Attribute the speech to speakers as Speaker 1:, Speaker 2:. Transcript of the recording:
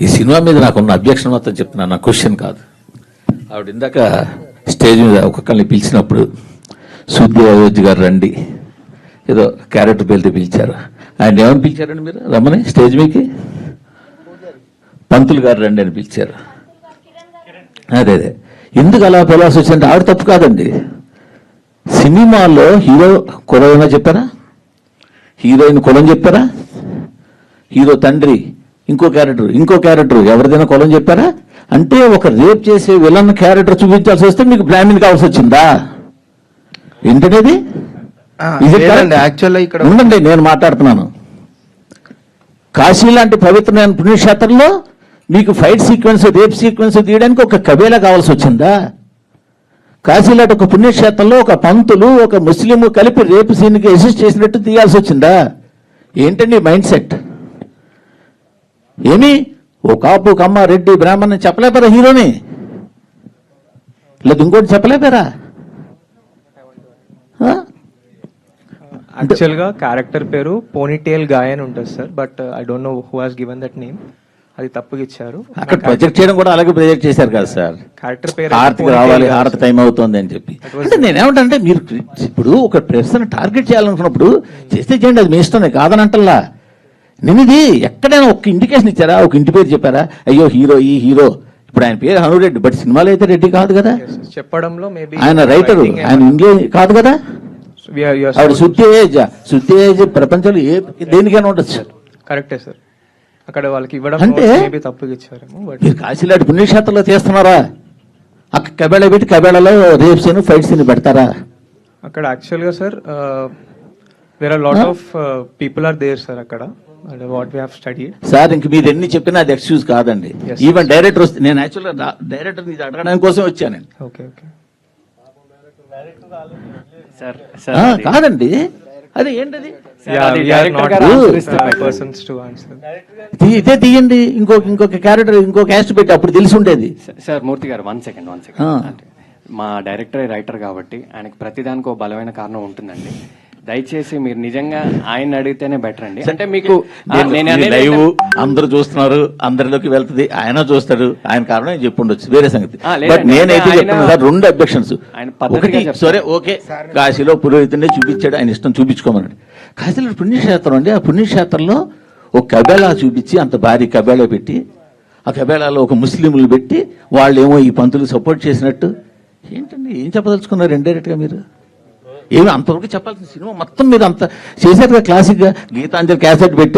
Speaker 1: ఈ సినిమా మీద నాకున్న అబ్జెక్షన్ మొత్తం చెప్తున్నాను నా క్వశ్చన్ కాదు. ఆవిడ ఇందాక స్టేజ్ మీద ఒక్కొక్కరిని పిలిచినప్పుడు సుద్దు అయోధ్య గారు రండి. ఏదో క్యారెక్టర్ పేరుతో పిలిచారు. ఆయన ఏమని పిలిచారండి మీరు? రమ్మని స్టేజ్ మీకి పంతులు గారు రండి అని పిలిచారు. అదే అదే. ఎందుకు అలా పిలవాల్సి వచ్చిందంటే ఆవిడ తప్పు కాదండి. సినిమాలో హీరో కులమైనా చెప్పారా? హీరోయిన్ కులం చెప్పారా? హీరో తండ్రి ఇంకో క్యారెక్టర్ ఇంకో క్యారెక్టర్ ఎవరిదైనా కులం చెప్పారా? అంటే ఒక రేప్ చేసే విలన్ క్యారెక్టర్ చూపించాల్సి వస్తే మీకు బ్రాహ్మణ్ కావాల్సి వచ్చిందా? ఏంటనేది?
Speaker 2: యాక్చువల్గా ఇక్కడ
Speaker 1: ఉండండి నేను మాట్లాడుతున్నాను. కాశీ లాంటి పవిత్రమైన పుణ్యక్షేత్రంలో మీకు ఫైట్ సీక్వెన్స్ రేప్ సీక్వెన్స్ తీయడానికి ఒక కబేలా కావాల్సి వచ్చిందా? కాశీ లాంటి ఒక పుణ్యక్షేత్రంలో ఒక పంతులు ఒక ముస్లిం కలిపి రేపు సీన్కి అసిస్ట్ చేసినట్టు తీయాల్సి వచ్చిందా? ఏంటండి మైండ్ సెట్? ఏమి? ఓ కాపు కమ్మ రెడ్డి బ్రాహ్మణ్ చెప్పలేపారా హీరోని? లేదు ఇంకోటి చెప్పలేపారా? ఆ?
Speaker 3: యాక్చువల్గా క్యారెక్టర్ పేరు పోనీటేల్ గాయ్ అని ఉంటుంది sir but I don't know who has given that name అది తప్పుగా ఇచ్చారు.
Speaker 1: అక్కడ ప్రొజెక్ట్ చేయడం కూడా అలాగే ప్రొజెక్ట్ చేశారు కదా సార్.
Speaker 3: క్యారెక్టర్ పేరు
Speaker 1: హారతికి రావాలి హారతి టైం అవుతుంది అని చెప్పి. అంటే నేనేమంటే మీరు ఇప్పుడు ఒక పర్సన్ టార్గెట్ చేయాలనుకున్నప్పుడు చేస్తే చేయండి అది మీ ఇష్టమే కాదనంటల్లా. నేను ఇది ఎక్కడైనా ఒక ఇండికేషన్ ఇచ్చారా? ఒక ఇంటి పేరు చెప్పారా? అయ్యో హీరో ఈ హీరో. ఇప్పుడు ఆయన పేరు హను రెడ్డి బట్ సినిమాలో అయితే రెడ్డి కాదు కదా?
Speaker 3: చెప్పడంలో మేబీ
Speaker 1: ఆయన రైటరు ఆయన ఇండియన్ కాదు కదా? ఆవిడ శుద్ధి ఏజ్ శుద్ధి ఏజ్ ప్రపంచంలో ఏ దేనికైనా ఉండొచ్చు.
Speaker 3: కరెక్టే సార్ అక్కడ వాళ్ళకి ఇవ్వడం
Speaker 1: అంటే-
Speaker 3: తప్పుగా ఇచ్చారేమో
Speaker 1: మీరు కాశీలాంటి పుణ్యక్షేత్రంలో తీస్తున్నారా అక్కడ కబేళ పెట్టి కబేళలో రేప్ సీన్ ఫైట్ సీన్ పెడతారా?
Speaker 3: అక్కడ యాక్చువల్గా sir where are lot of people are there sir అక్కడ. What we have studied
Speaker 1: sir ఇంక మీరు ఎన్ని చెప్పినా అది ఎక్స్క్యూజ్ కాదండి. ఈవెన్ డైరెక్టర్ వస్తే నేను యాక్చువల్గా డైరెక్టర్ ఇది అడగడానికి కోసం వచ్చాను నేను.
Speaker 3: ఓకే ఓకే
Speaker 1: కాదండి. అది ఏంటది? ఇదే తీయండి. ఇంకొక ఇంకొక క్యారెక్టర్ ఇంకో క్యాస్ట్ పెట్టి అప్పుడు తెలిసి ఉండేది.
Speaker 4: Sir Murthy garu one second one. Second మా డైరెక్టర్ రైటర్ కాబట్టి ఆయనకి ప్రతిదానికి ఒక బలమైన కారణం ఉంటుందండి. దయచేసి మీరు నిజంగా ఆయన అడిగితేనే బెటర్ అండి. అంటే మీకు
Speaker 1: లైవ్ అందరూ చూస్తున్నారు అందరిలోకి వెళ్తుంది ఆయన చూస్తాడు ఆయన కారణం చెప్పుండొచ్చు వేరే సంగతి. బట్ నేనైతే చెప్తున్నా సార్ రెండు అబ్జెక్షన్స్ ఒకటి. సరే ఓకే కాశీలో పురోహితుడినే చూపించాడు ఆయన ఇష్టం చూపించుకోమన్నాడు. కాశీలో పుణ్యక్షేత్రం అండి ఆ పుణ్యక్షేత్రంలో ఒక కబేళా చూపించి అంత భారీ కబేళా పెట్టి ఆ కబేళాలో ఒక ముస్లింలు పెట్టి వాళ్ళు ఏమో ఈ పంతులు సపోర్ట్ చేసినట్టు. ఏంటండి ఏం చెప్పదలుచుకున్నారు ఇండైరెక్ట్గా మీరు? ఏమి అంతవరకు చెప్పాల్సిన సినిమా మొత్తం మీరు అంత చేశారు కదా క్లాసిక్గా గీతాంజలి క్యాసెట్ పెట్టి